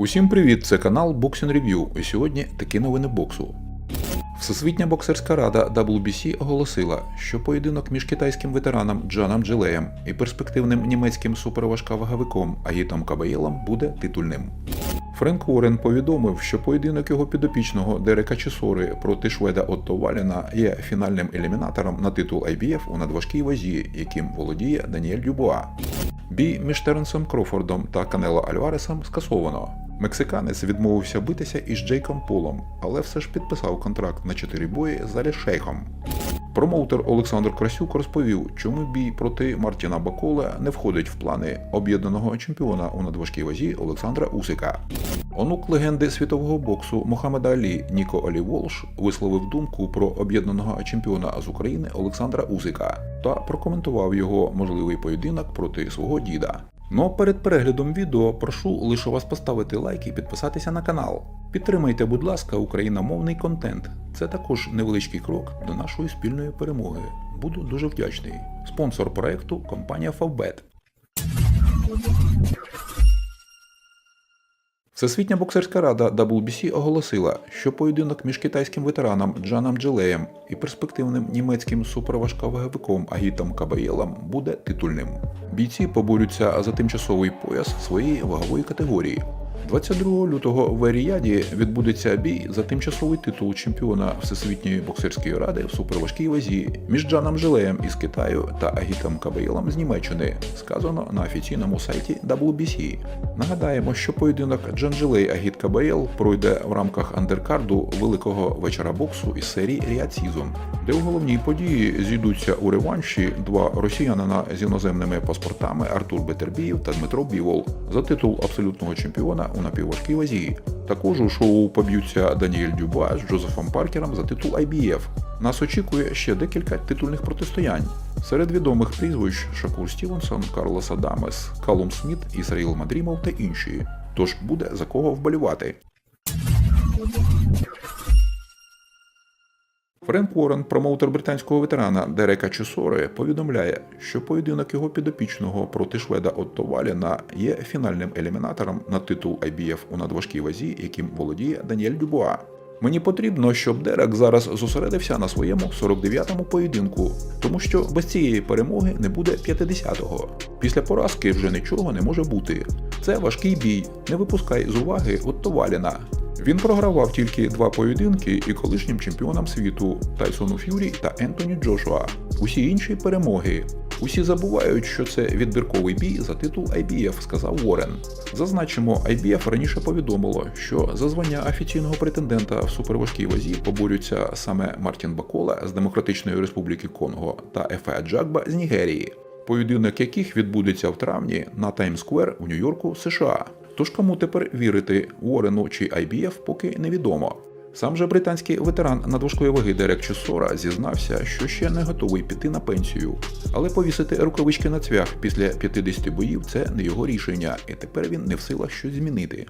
Усім привіт! Це канал Boxing Review. І сьогодні такі новини боксу. Всесвітня боксерська рада WBC оголосила, що поєдинок між китайським ветераном Джаном Джилеєм і перспективним німецьким суперважкаваговиком Агітом Кабаєлом буде титульним. Френк Уоррен повідомив, що поєдинок його підопічного Дерека Чесори проти шведа Отто Валіна є фінальним елімінатором на титул IBF у надважкій вазі, яким володіє Даніель Дюбуа. Бій між Теренсом Крофордом та Канело Альваресом скасовано. Мексиканець відмовився битися із Джейком Полом, але все ж підписав контракт на 4 бої з Алі Шейхом. Промоутер Олександр Красюк розповів, чому бій проти Мартіна Бакола не входить в плани об'єднаного чемпіона у надважкій вазі Олександра Усика. Онук легенди світового боксу Мохамеда Алі Ніко Алі Волш висловив думку про об'єднаного чемпіона з України Олександра Усика та прокоментував його можливий поєдинок проти свого діда. Ну а перед переглядом відео прошу лише вас поставити лайк і підписатися на канал. Підтримайте, будь ласка, україномовний контент. Це також невеличкий крок до нашої спільної перемоги. Буду дуже вдячний. Спонсор проекту компанія Favbet. Всесвітня боксерська рада WBC оголосила, що поєдинок між китайським ветераном Джаном Джелеєм і перспективним німецьким суперважковаговиком Агітом Кабаєлом буде титульним. Бійці поборються за тимчасовий пояс своєї вагової категорії. 22 лютого в Еріяді відбудеться бій за тимчасовий титул чемпіона Всесвітньої боксерської ради в суперважкій вазі між Джаном Жилеєм із Китаю та Агітом Кабаєлом з Німеччини, сказано на офіційному сайті WBC. Нагадаємо, що поєдинок Джан Жилей Агіт Кабаєл пройде в рамках андеркарду великого вечора боксу із серії Ріад Сізон, де у головній події зійдуться у реванші два росіянина з іноземними паспортами Артур Бетербієв та Дмитро Бівол за титул абсолютного чемпіона у напівважкій вазі. Також у шоу поб'ються Даніель Дюба з Джозефом Паркером за титул IBF. Нас очікує ще декілька титульних протистоянь. Серед відомих прізвищ Шакур Стівенсон, Карлос Адамес, Калум Сміт, Ісраїл Мадрімов та інші. Тож буде за кого вболівати. Френк Уоррен, промоутер британського ветерана Дерека Чесори, повідомляє, що поєдинок його підопічного проти шведа Отто Валіна є фінальним елімінатором на титул IBF у надважкій вазі, яким володіє Даніель Дюбуа. Мені потрібно, щоб Дерек зараз зосередився на своєму 49-му поєдинку, тому що без цієї перемоги не буде 50-го. Після поразки вже нічого не може бути. Це важкий бій. Не випускай з уваги Отто Валіна. Він програвав тільки два поєдинки і колишнім чемпіонам світу Тайсону Ф'юрі та Ентоні Джошуа. Усі інші перемоги. Усі забувають, що це відбірковий бій за титул IBF, сказав Уоррен. Зазначимо, IBF раніше повідомило, що за звання офіційного претендента в суперважкій вазі поборються саме Мартін Бакола з Демократичної Республіки Конго та Ефе Джагба з Нігерії, поєдинок яких відбудеться в травні на Таймс-сквер у Нью-Йорку, США. Тож кому тепер вірити Уорену чи IBF, поки невідомо. Сам же британський ветеран надважкої ваги Дерек Чесора зізнався, що ще не готовий піти на пенсію, але повісити рукавички на цвях після 50 боїв це не його рішення, і тепер він не в силах щось змінити.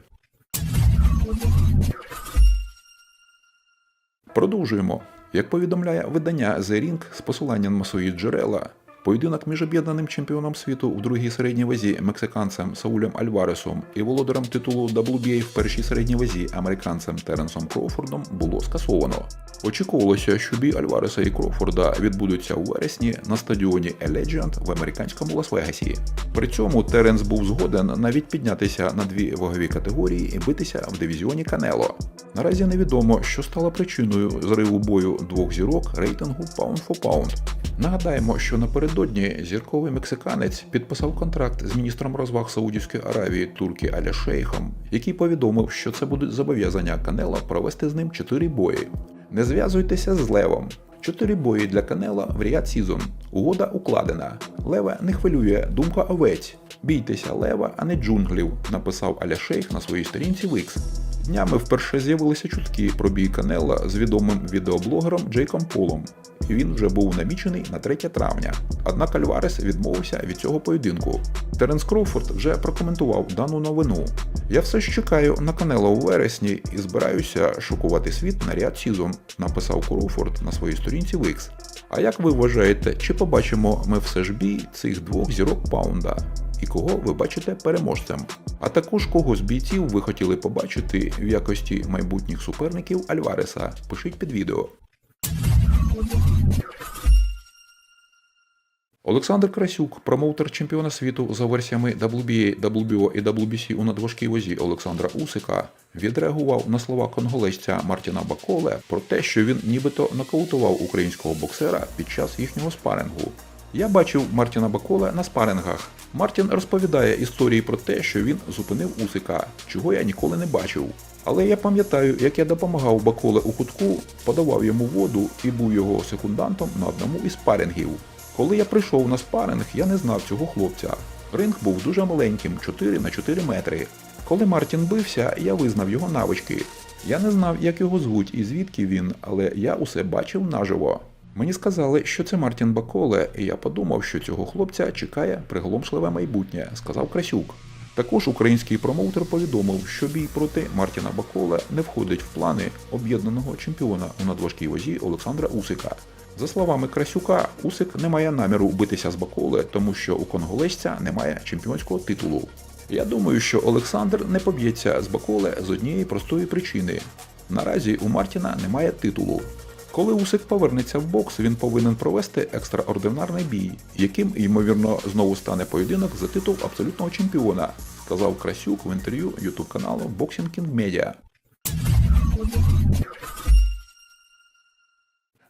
Продовжуємо. Як повідомляє видання The Ring з посиланням на свої джерела, поєдинок між об'єднаним чемпіоном світу в другій середній вазі мексиканцем Саулем Альваресом і володарем титулу WBA в першій середній вазі американцем Теренсом Кроуфордом було скасовано. Очікувалося, що бій Альвареса і Кроуфорда відбудуться у вересні на стадіоні Allegiant в американському Лас-Вегасі. При цьому Теренс був згоден навіть піднятися на дві вагові категорії і битися в дивізіоні Канело. Наразі невідомо, що стало причиною зриву бою двох зірок рейтингу Pound for Pound. Нагадаємо, що напередодні зірковий мексиканець підписав контракт з міністром розваг Саудівської Аравії Туркі Аля Шейхом, який повідомив, що це будуть зобов'язання Канела провести з ним чотири бої. Не зв'язуйтеся з Левом. Чотири бої для Канела в ряд Сізон. Угода укладена. Лева не хвилює думка овець. Бійтеся лева, а не джунглів, написав Аля Шейх на своїй сторінці в X. Днями вперше з'явилися чутки про бій Канела з відомим відеоблогером Джейком Полом, і він вже був намічений на 3 травня. Однак Альварес відмовився від цього поєдинку. Теренс Кроуфорд вже прокоментував дану новину. Я все ж чекаю на Канела у вересні і збираюся шокувати світ на ряд Сізон, написав Кроуфорд на своїй сторінці в X. А як ви вважаєте, чи побачимо ми все ж бій цих двох зірок паунда? І кого ви бачите переможцем. А також кого з бійців ви хотіли побачити в якості майбутніх суперників Альвареса. Пишіть під відео. Олександр Красюк, промоутер чемпіона світу за версіями WBA, WBO і WBC у надважкій вазі Олександра Усика, відреагував на слова конголезця Мартіна Баколе про те, що він нібито нокаутував українського боксера під час їхнього спарингу. Я бачив Мартіна Баколе на спарингах. Мартін розповідає історії про те, що він зупинив Усика, чого я ніколи не бачив. Але я пам'ятаю, як я допомагав Баколе у кутку, подавав йому воду і був його секундантом на одному із спарингів. Коли я прийшов на спаринг, я не знав цього хлопця. Ринг був дуже маленьким 4 на 4 метри. Коли Мартін бився, я визнав його навички. Я не знав, як його звуть і звідки він, але я усе бачив наживо. Мені сказали, що це Мартін Баколе, і я подумав, що цього хлопця чекає приголомшливе майбутнє, сказав Красюк. Також український промоутер повідомив, що бій проти Мартіна Баколе не входить в плани об'єднаного чемпіона у надважкій вазі Олександра Усика. За словами Красюка, Усик не має наміру битися з Баколе, тому що у конголезця немає чемпіонського титулу. Я думаю, що Олександр не поб'ється з Баколе з однієї простої причини. Наразі у Мартіна немає титулу. Коли Усик повернеться в бокс, він повинен провести екстраординарний бій, яким, ймовірно, знову стане поєдинок за титул абсолютного чемпіона, сказав Красюк в інтерв'ю ютуб каналу Boxing King Media.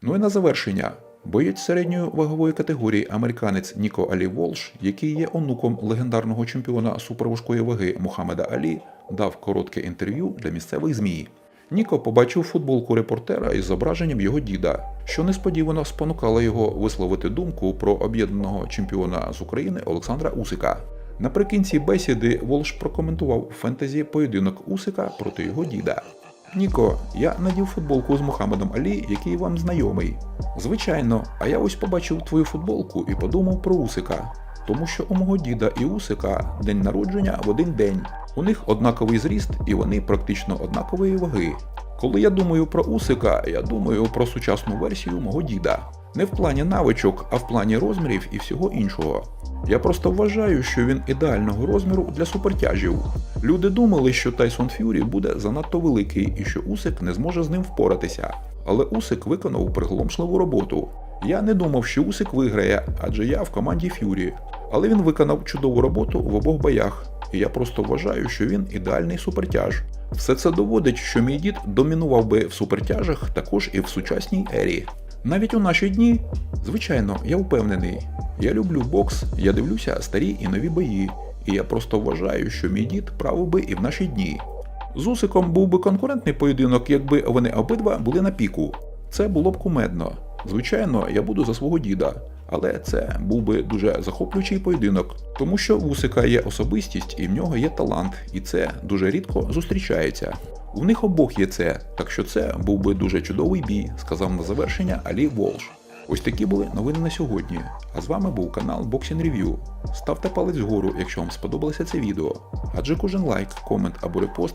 Ну і на завершення. Боєць середньої вагової категорії американець Ніко Алі Волш, який є онуком легендарного чемпіона суперважкої ваги Мухаммеда Алі, дав коротке інтерв'ю для місцевих ЗМІ. Ніко побачив футболку репортера із зображенням його діда, що несподівано спонукало його висловити думку про об'єднаного чемпіона з України Олександра Усика. Наприкінці бесіди Волш прокоментував фентезі поєдинок Усика проти його діда. Ніко, я надів футболку з Мухаммедом Алі, який вам знайомий. Звичайно, а я ось побачив твою футболку і подумав про Усика. Тому що у мого діда і Усика день народження в один день. У них однаковий зріст і вони практично однакової ваги. Коли я думаю про Усика, я думаю про сучасну версію мого діда. Не в плані навичок, а в плані розмірів і всього іншого. Я просто вважаю, що він ідеального розміру для супертяжів. Люди думали, що Тайсон Ф'юрі буде занадто великий і що Усик не зможе з ним впоратися. Але Усик виконав приголомшливу роботу. Я не думав, що Усик виграє, адже я в команді Ф'юрі. Але він виконав чудову роботу в обох боях. І я просто вважаю, що він ідеальний супертяж. Все це доводить, що мій дід домінував би в супертяжах також і в сучасній ері. Навіть у наші дні, звичайно, я впевнений. Я люблю бокс, я дивлюся старі і нові бої, і я просто вважаю, що мій дід правив би і в наші дні. З Усиком був би конкурентний поєдинок, якби вони обидва були на піку. Це було б кумедно. Звичайно, я буду за свого діда, але це був би дуже захоплюючий поєдинок, тому що в Усика є особистість і в нього є талант, і це дуже рідко зустрічається. У них обох є це, так що це був би дуже чудовий бій, сказав на завершення Алі Волш. Ось такі були новини на сьогодні. А з вами був канал Boxing Review. Ставте палець вгору, якщо вам сподобалося це відео. Адже кожен лайк, комент або репост